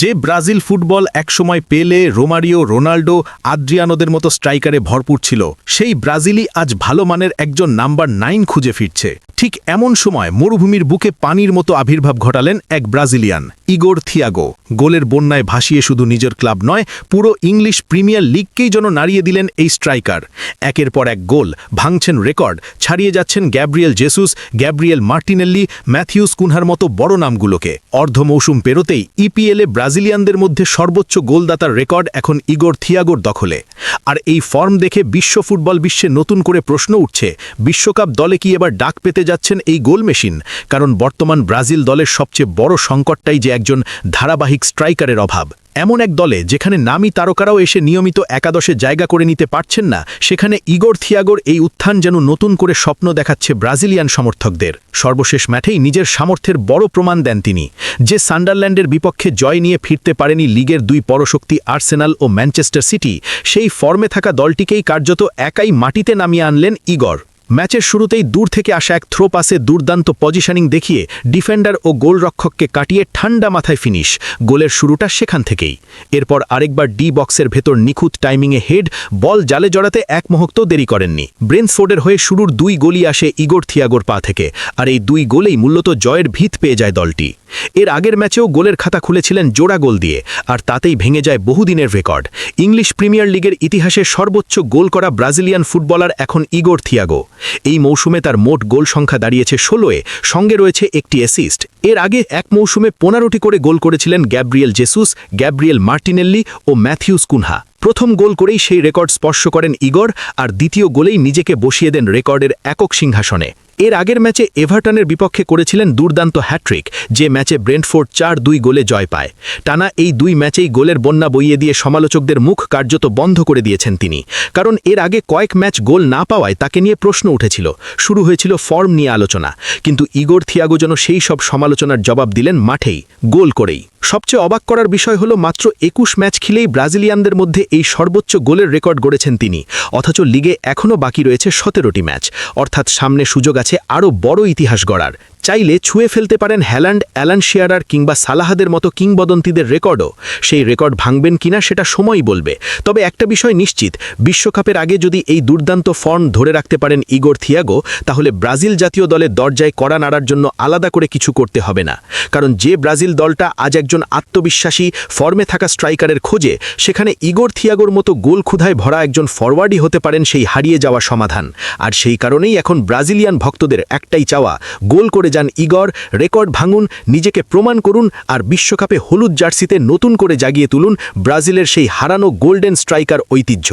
যে Brazil football একসময় পেলে, রোমারিও, রোনাল্ডো, আদ্রিয়ানোদের মতো স্ট্রাইকারে ভরপুর ছিল। সেই ব্রাজিলই আজ ভালো মানের একজন নাম্বার নাইন খুঁজে ফিরছে। ঠিক এমন সময় মরুভূমির বুকে পানির মতো আবির্ভাব ঘটালেন এক ব্রাজিলিয়ান, ইগোর থিয়াগো। গোলের বন্যায় ভাসিয়ে শুধু নিজের ক্লাব নয়, পুরো ইংলিশ প্রিমিয়ার লিগকেই যেন নাড়িয়ে দিলেন এই স্ট্রাইকার। একের পর এক গোল, ভাঙছেন রেকর্ড, ছাড়িয়ে যাচ্ছেন Gabriel Jesus, Gabriel Martinelli, Matheus কুনহার মতো বড় নামগুলোকে। অর্ধ মৌসুম পেরোতেই ইপিএলে ব্রাজিলিয়ানদের মধ্যে সর্বোচ্চ গোলদাতার রেকর্ড এখন ইগোর থিয়াগোর দখলে। আর এই ফর্ম দেখে বিশ্ব ফুটবল বিশ্বে নতুন করে প্রশ্ন উঠছে, বিশ্বকাপ দলে কি এবার ডাক পেতে যাচ্ছেন এই গোল মেশিন? কারণ বর্তমান ব্রাজিল দলের সবচেয়ে বড় সংকটটাই যে একজন ধারাবাহিক স্ট্রাইকারের অভাব। এমন এক দলে যেখানে নামি তারকারাও এসে নিয়মিত একাদশে জায়গা করে নিতে পারছেন না, সেখানে ইগোর থিয়াগোর এই উত্থান যেন নতুন করে স্বপ্ন দেখাচ্ছে ব্রাজিলিয়ান সমর্থকদের। সর্বশেষ ম্যাচেই নিজের সামর্থ্যের বড় প্রমাণ দেন তিনি, যে সান্ডারল্যান্ডের বিপক্ষে জয় নিয়ে ফিরতে পারেনি লিগের দুই পরশক্তি আর্সেনাল ও ম্যানচেস্টার সিটি। সেই ফর্মে থাকা দলটিকেই কার্যত একাই মাটিতে নামিয়ে আনলেন ইগর। ম্যাচের শুরুতেই দূর থেকে আসা এক থ্রো পাসে দুর্দান্ত পজিশনিং দেখিয়ে ডিফেন্ডার ও গোলরক্ষককে কাটিয়ে ঠান্ডা মাথায় ফিনিশ গোলের শুরুটা সেখান থেকেই। এরপর আরেকবার ডি বক্সের ভেতর নিখুঁত টাইমিংয়ে হেড বল জালে জড়াতে এক মুহূর্ত দেরি করেননি। ব্রেন্সফোর্ডের হয়ে শুরুর দুই গোলই আসে ইগোর থিয়াগোর পা থেকে, আর এই দুই গোলেই মূলত জয়ের ভিত পেয়ে যায় দলটি। এর আগের ম্যাচেও গোলের খাতা খুলেছিলেন জোড়া গোল দিয়ে, আর তাতেই ভেঙে যায় বহুদিনের রেকর্ড ইংলিশ প্রিমিয়ার লিগের ইতিহাসে সর্বোচ্চ গোল করা ব্রাজিলিয়ান ফুটবলার এখন ইগোর থিয়াগো। এই মৌসুমে তার মোট গোল সংখ্যা দাঁড়িয়েছে ষোলোয়ে, সঙ্গে রয়েছে একটি অ্যাসিস্ট এর আগে এক মৌসুমে পনেরোটি করে গোল করেছিলেন গ্যাব্রিয়েল জেসুস, গ্যাব্রিয়েল মার্টিনেল্লি ও ম্যাথিউস কুনহা। প্রথম গোল করেই সেই রেকর্ড স্পর্শ করেন ইগর, আর দ্বিতীয় গোলেই নিজেকে বসিয়ে দেন রেকর্ডের একক সিংহাসনে। এর আগের ম্যাচে এভারটনের বিপক্ষে করেছিলেন দুর্দান্ত হ্যাট্রিক যে ম্যাচে ব্রেন্টফোর্ড চার দুই গোলে জয় পায়। টানা এই দুই ম্যাচেই গোলের বন্যা বইয়ে দিয়ে সমালোচকদের মুখ কার্যত বন্ধ করে দিয়েছেন তিনি। কারণ এর আগে কয়েক ম্যাচ গোল না পাওয়ায় তাকে নিয়ে প্রশ্ন উঠেছিল। শুরু হয়েছিল ফর্ম নিয়ে আলোচনা। কিন্তু ইগোর থিয়াগো যেন সেই সব সমালোচনার জবাব দিলেন মাঠেই, গোল করেই। সবচেয়ে অবাক করার বিষয় হলো মাত্র একুশ ম্যাচ খেলেই ব্রাজিলিয়ানদের মধ্যে এই সর্বোচ্চ গোলের রেকর্ড গড়েছেন তিনি। অথচ লিগে এখনও বাকি রয়েছে সতেরোটি ম্যাচ। অর্থাৎ সামনে সুযোগ আছে আরও বড় ইতিহাস গড়ার। চাইলে ছুঁয়ে ফেলতে পারেন হ্যালান্ড, অ্যালান শিয়ারার কিংবা সালাহাদের মতো কিংবদন্তিদের রেকর্ডও। সেই রেকর্ড ভাঙবেন কিনা সেটা সময়ই বলবে। তবে একটা বিষয় নিশ্চিত, বিশ্বকাপের আগে যদি এই দুর্দান্ত ফর্ম ধরে রাখতে পারেন ইগোর থিয়াগো, তাহলে ব্রাজিল জাতীয় দলের দরজায় কড়া নাড়ার জন্য আলাদা করে কিছু করতে হবে না। কারণ যে ব্রাজিল দলটা আজ একজন আত্মবিশ্বাসী, ফর্মে থাকা স্ট্রাইকারের খোঁজে, সেখানে ইগোর থিয়াগোর মতো গোল ক্ষুধায় ভরা একজন ফরওয়ার্ডই হতে পারেন সেই হারিয়ে যাওয়া সমাধান। আর সেই কারণেই এখন ব্রাজিলিয়ান ভক্তদের একটাই চাওয়া, গোল করে যান ইগর, রেকর্ড ভাঙুন, নিজেকে প্রমাণ করুন আর বিশ্বকাপে হলুদ জার্সিতে নতুন করে জাগিয়ে তুলুন ব্রাজিলের সেই হারানো গোল্ডেন স্ট্রাইকার ঐতিহ্য।